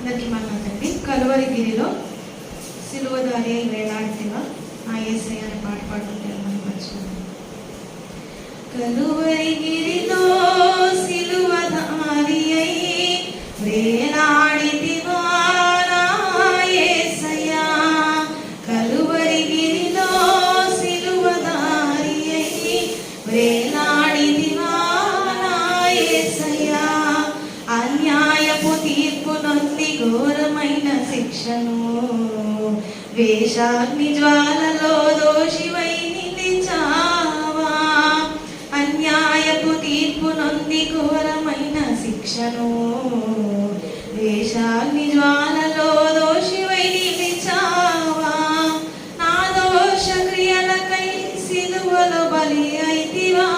అందరికీ మనం తండ్రి కలువరిగిరిలో సిలువదారి వేలాడిగా ఆ ఏసై అనే పాట పాడుకుంటే మనం మర్చిపోయాం కలువరిగిరి శిక్షను వేషాగ్ని జ్వాలలో దోషివై నిలిచావా అన్యాయపు తీర్పు నొంది ఘోరమైన శిక్షను. వేషాగ్ని జ్వాలలో దోషివై నిలిచావా నా దోష క్రియలకై సిలువలో బలి అయితివా?